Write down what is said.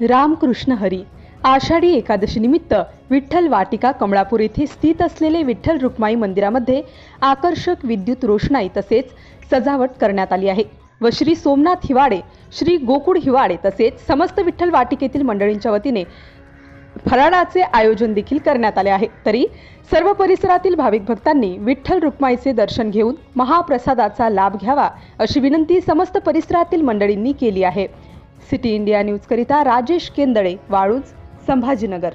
रामकृष्ण हरी. आषाढी एकादशीनिमित्त विठ्ठल वाटिका कमळापूर येथे स्थित असलेले विठ्ठल रुक्माई मंदिरामध्ये आकर्षक विद्युत रोषणाई तसेच सजावट करण्यात आली आहे व श्री सोमनाथ हिवाडे श्री गोकुळ हिवाडे तसेच समस्त विठ्ठल वाटिकेतील मंडळींच्या वतीने फराळाचे आयोजन देखील करण्यात आले आहे. तरी सर्व परिसरातील भाविक भक्तांनी विठ्ठल रुक्माईचे दर्शन घेऊन महाप्रसादाचा लाभ घ्यावा अशी विनंती समस्त परिसरातील मंडळींनी केली आहे. सिटी इंडिया न्यूजकरिता राजेश केंदळे वाळूज संभाजीनगर.